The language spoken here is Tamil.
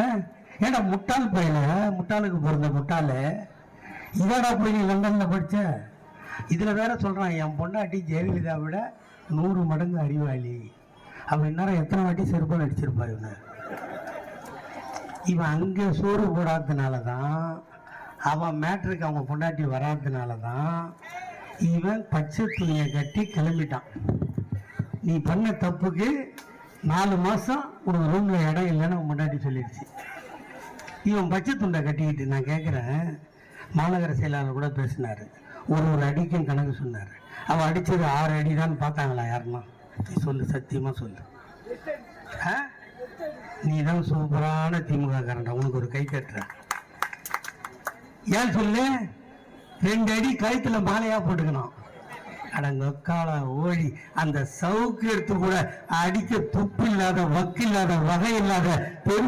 ஆ, ஏன்டா முட்டாள் பையல முட்டாளுக்கு பிறந்த முட்டாளு. இதடா போய் நீ லண்டன்ல படிச்ச? இதுல வேற சொல்றான் என் பொண்டாட்டி ஜெயலலிதா விட நூறு மடங்கு அறிவாளி. அவன் இந்நேரம் எத்தனை வாட்டி செருப்பால் அடிச்சிருப்பா இவனை? இவன் அங்கே சோறு போடாததுனால தான் அவன் மேட்ருக்கு அவங்க பொண்டாட்டி வராததுனால தான் இவன் பச்சை துணியை கட்டி கிளம்பிட்டான். நீ பண்ண தப்புக்கு நாலு மாதம் உனக்கு ரூமில் இடம் இல்லைன்னு அவன் சொல்லிடுச்சு. இவன் பச்சை துண்டை கட்டிக்கிட்டு நான் கேட்குறேன் மாநகர செயலாளர் கூட பேசினார். ஒரு ஒரு அடிக்கும் கணக்கு சொன்னார். அவன் அடித்தது ஆறு அடி தான் பார்த்தாங்களா யாருன்னா? நீ சொல்லு சத்தியமாக சொல்லு. ஆ? நீ தான் சூப்பரான திமுக காரண்டா உனக்கு ஒரு கை கட்டுற ஏன் சொல்லு? ரெண்டு அடி கழுத்தில் மாலையாக போட்டுக்கணும். அடங்கக்கால ஓடி அந்த சவுக்கு எடுத்து கூட அடிக்க துப்பு இல்லாத வக்கு இல்லாத வகை இல்லாத பெரும்